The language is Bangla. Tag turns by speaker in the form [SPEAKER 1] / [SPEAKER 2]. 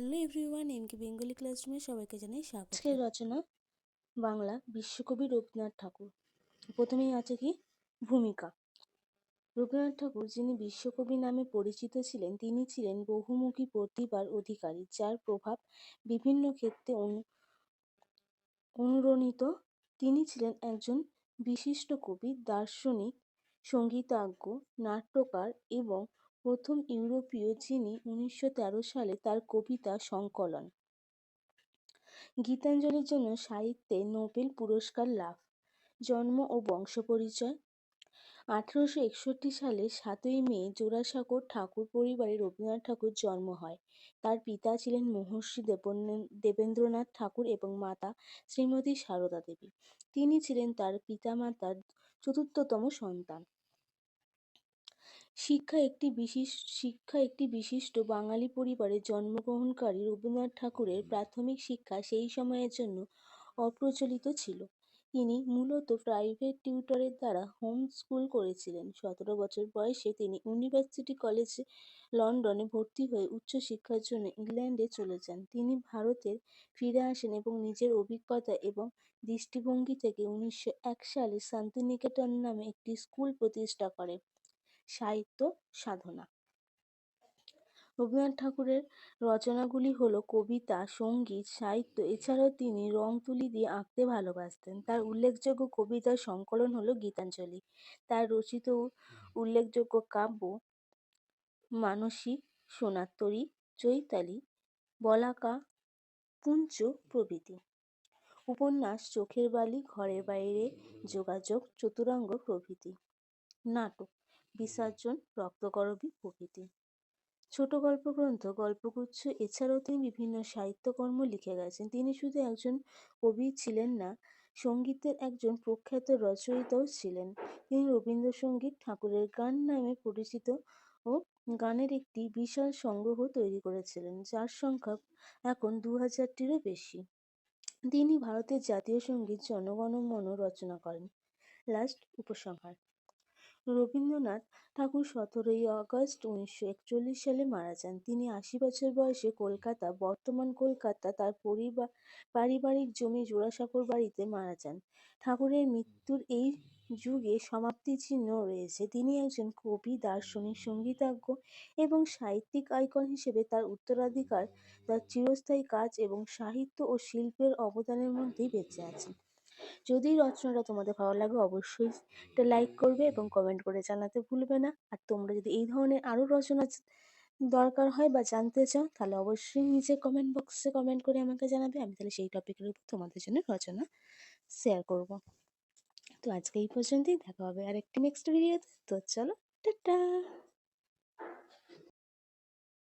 [SPEAKER 1] হ্যালো এভরিওয়ান এমকে বেঙ্গলি ক্লাসরুমে সবাইকে জানাই স্বাগত।
[SPEAKER 2] আজকের রচনা বাংলা বিশ্বকবি রবীন্দ্রনাথ ঠাকুর। প্রথমেই আছে কি? ভূমিকা। রবীন্দ্রনাথ ঠাকুর যিনি বিশ্বকবি নামে পরিচিত ছিলেন, তিনি ছিলেন বহুমুখী প্রতিভার অধিকারী, যার প্রভাব বিভিন্ন ক্ষেত্রে অনুরণিত। তিনি ছিলেন একজন বিশিষ্ট কবি, দার্শনিক, সঙ্গীতজ্ঞ, নাট্যকার এবং প্রথম ইউরোপীয় যিনি উনিশশো তেরো সালে তার কবিতা সংকলন। গীতাঞ্জলির জন্য সাহিত্যে নোবেল পুরস্কার লাভ। জন্ম ও বংশ পরিচয়। আঠারোশো একষট্টি সালে সাতই মে জোড়াসাঁকোর ঠাকুর পরিবারে রবীন্দ্রনাথ ঠাকুর জন্ম হয়। তার পিতা ছিলেন মহর্ষি দেবেন্দ্রনাথ ঠাকুর এবং মাতা শ্রীমতী সারদা দেবী। তিনি ছিলেন তার পিতামাতার চতুর্থতম সন্তান। শিক্ষা একটি বিশিষ শিক্ষা একটি বিশিষ্ট বাঙালি পরিবারে জন্মগ্রহণকারী রবীন্দ্রনাথ ঠাকুরের প্রাথমিক শিক্ষা সেই সময়ের জন্য অপ্রচলিত ছিল। তিনি মূলত প্রাইভেট টিউটরের দ্বারা হোম স্কুল করেছিলেন। সতেরো বছর বয়সে তিনি ইউনিভার্সিটি কলেজে লন্ডনে ভর্তি হয়ে উচ্চশিক্ষার জন্য ইংল্যান্ডে চলে যান। তিনি ভারতের ফিরে আসেন এবং নিজের অভিজ্ঞতা এবং দৃষ্টিভঙ্গি থেকে উনিশশো এক সালে শান্তিনিকেতন নামে একটি স্কুল প্রতিষ্ঠা করে সাহিত্য সাধনা। রবীন্দ্রনাথ ঠাকুরের রচনাগুলি হল কবিতা, সংগীত, সাহিত্য, এছাড়াও তিনি রং তুলি দিয়ে আঁকতে ভালোবাসতেন। তার উল্লেখযোগ্য কবিতার সংকলন হল গীতাঞ্জলি। তার রচিত উল্লেখযোগ্য কাব্য মানসী সোনারতরী চৈতালি, বলাকা, পুঞ্চ প্রভৃতি। উপন্যাস, চোখের বালি, ঘরের বাইরে যোগাযোগ, চতুরঙ্গ প্রভৃতি। নাটক বিসর্জন রক্তকরবী প্রভৃতি ছোট গল্প গ্রন্থ গল্পগুচ্ছ, এছাড়াও তিনি বিভিন্ন সাহিত্যকর্ম লিখে গেছেন। তিনি শুধু একজন কবি ছিলেন না, সঙ্গীতের একজন প্রখ্যাত রচয়িতাও ছিলেন। তিনি রবীন্দ্রসঙ্গীত ঠাকুরের গান নামে পরিচিত ও গানের একটি বিশাল সংগ্রহ তৈরি করেছিলেন, যার সংখ্যা এখন দু হাজারটিরও বেশি। তিনি ভারতের জাতীয় সংগীত জনগণমন রচনা করেন। লাস্ট উপসংহার। রবীন্দ্রনাথ ঠাকুর সতেরোই আগস্ট উনিশশো একচল্লিশ সালে মারা যান। তিনি আশি বছর বয়সে কলকাতা, বর্তমান কলকাতা, তার পরিবার, পারিবারিক জমি জোড়াসাঁকোর বাড়িতে মারা যান। ঠাকুরের মৃত্যুর এই যুগে সমাপ্তি চিহ্ন রয়েছে। তিনি একজন কবি, দার্শনিক, সঙ্গীতজ্ঞ এবং সাহিত্যিক আইকন হিসেবে তার উত্তরাধিকার, তার চিরস্থায়ী কাজ এবং সাহিত্য ও শিল্পের অবদানের মধ্যেই বেঁচে আছেন। যদি রচনাটা তোমাদের ভালো লাগে অবশ্যই একটা লাইক করবে এবং কমেন্ট করে জানাতে ভুলবে না। আর তোমরা যদি এই ধরনের আরও রচনা দরকার হয় বা জানতে চাও, তাহলে অবশ্যই নিচে কমেন্ট বক্সে কমেন্ট করে আমাকে জানাবে। আমি তাহলে সেই টপিকের উপর তোমাদের জন্য রচনা শেয়ার করব। তো আজকে এই পর্যন্তই, দেখা হবে আর একটি নেক্সট ভিডিওতে তো চলো, টাটা!